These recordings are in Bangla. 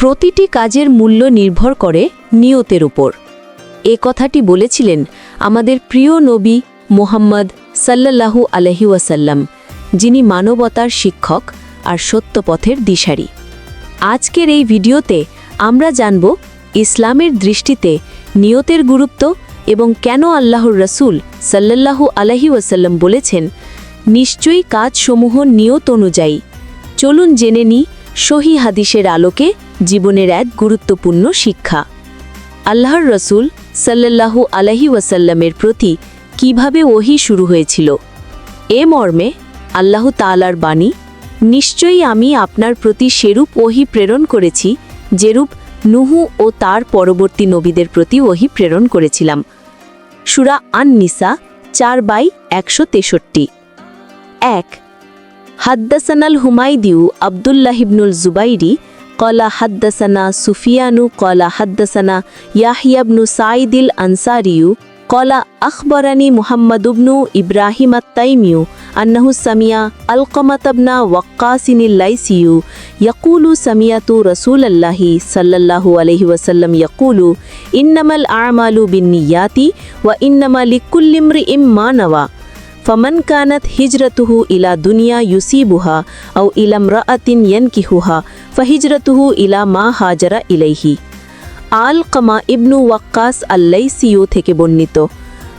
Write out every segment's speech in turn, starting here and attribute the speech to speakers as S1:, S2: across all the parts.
S1: প্রতিটি কাজের মূল্য নির্ভর করে নিয়তের উপর। এ কথাটি বলেছিলেন আমাদের প্রিয় নবী মোহাম্মদ সাল্লাল্লাহু আলহি ওয়াসাল্লাম, যিনি মানবতার শিক্ষক আর সত্যপথের দিশারি। আজকের এই ভিডিওতে আমরা জানব ইসলামের দৃষ্টিতে নিয়তের গুরুত্ব এবং কেন আল্লাহর রসুল সাল্লাল্লাহু আলহি ওয়াসাল্লাম বলেছেন, নিশ্চয়ই কাজসমূহ নিয়ত অনুযায়ী। চলুন জেনে নিই সহি হাদিসের আলোকে জীবনের এক গুরুত্বপূর্ণ শিক্ষা। আল্লাহর রসুল সাল্লাল্লাহু আলহি ওয়াসাল্লামের প্রতি কীভাবে ওহি শুরু হয়েছিল? এ মর্মে আল্লাহ তালার বাণী, নিশ্চয়ই আমি আপনার প্রতি সেরূপ ওহি প্রেরণ করেছি, যেরূপ নুহু ও তার পরবর্তী নবীদের প্রতি ওহি প্রেরণ করেছিলাম। সুরা আন নিসা চার বাই একশো তেষট্টি। এক, হাদ্দাসানাল হুমাইদিউ قال حدثنا سفيان قال حدثنا يحيى بن سعيد الأنصاري قال أخبرني محمد بن إبراهيم التيمي أنه سمع ألقمة بن وقاص الليثي يقول سمعت رسول الله صلى الله عليه وسلم يقول إنما الأعمال بالنيات وإنما لكل امرئ ما نوى ফমন কানত হিজরতুহু ইলা দুনিয়া ইউসিবুহা আউ ইলাম রাতিন ইয়ানকিহুহা ফহিজরতুহু ইলা মা হাজারা ইলাইহি আল কামা ইবনু ওয়াক্কাস আল্লাইসিও থেকে বর্ণিত।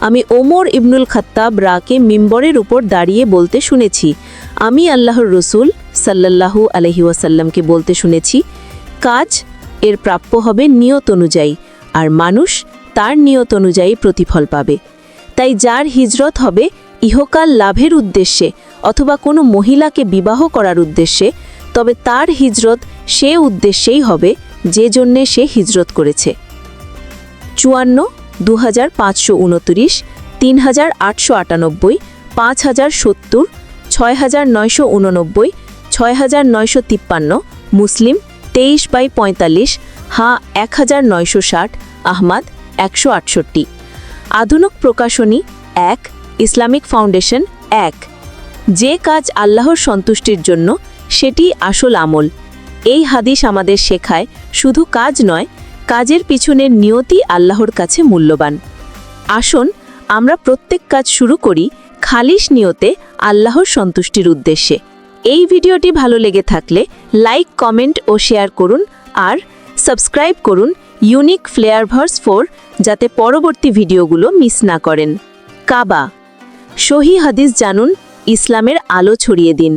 S1: আমি ওমর ইবনুল খাত্তাব রাকে মিম্বরের উপর দাঁড়িয়ে বলতে শুনেছি। আমি আল্লাহর রসুল সাল্লাল্লাহু আলহি ওয়াসাল্লামকে বলতে শুনেছি, কাজ এর প্রাপ্য হবে নিয়ত অনুযায়ী, আর মানুষ তার নিয়ত অনুযায়ী প্রতিফল পাবে। তাই যার হিজরত হবে ইহকাল লাভের উদ্দেশ্যে অথবা কোনো মহিলাকে বিবাহ করার উদ্দেশ্যে, তবে তার হিজরত সে উদ্দেশ্যেই হবে যে জন্যে সে হিজরত করেছে। চুয়ান্ন দু হাজার পাঁচশো উনত্রিশ তিন হাজার আটশো আটানব্বই পাঁচ হাজার সত্তর ছয় হাজার নয়শো উননব্বই ছয় হাজার নয়শো তিপ্পান্ন, মুসলিম, তেইশ বাই পঁয়তাল্লিশ, হা এক হাজার নয়শো ষাট, আহমাদ, একশো আটষট্টি। আধুনিক প্রকাশনী এক ইসলামিক ফাউন্ডেশন, এক। যে কাজ আল্লাহর সন্তুষ্টির জন্য, সেটি আসল আমল। এই হাদিস আমাদের শেখায়, শুধু কাজ নয়, কাজের পিছনের নিয়তি আল্লাহর কাছে মূল্যবান। আসুন, আমরা প্রত্যেক কাজ শুরু করি খালিস নিয়তে আল্লাহর সন্তুষ্টির উদ্দেশ্যে। এই ভিডিওটি ভালো লেগে থাকলে লাইক, কমেন্ট ও শেয়ার করুন আর সাবস্ক্রাইব করুন ইউনিক ফ্লেয়ার ভার্স ফোর যাতে পরবর্তী ভিডিওগুলো মিস না করেন। কাবা সহি হাদিস জানুন ইসলামের আলো ছড়িয়ে দিন।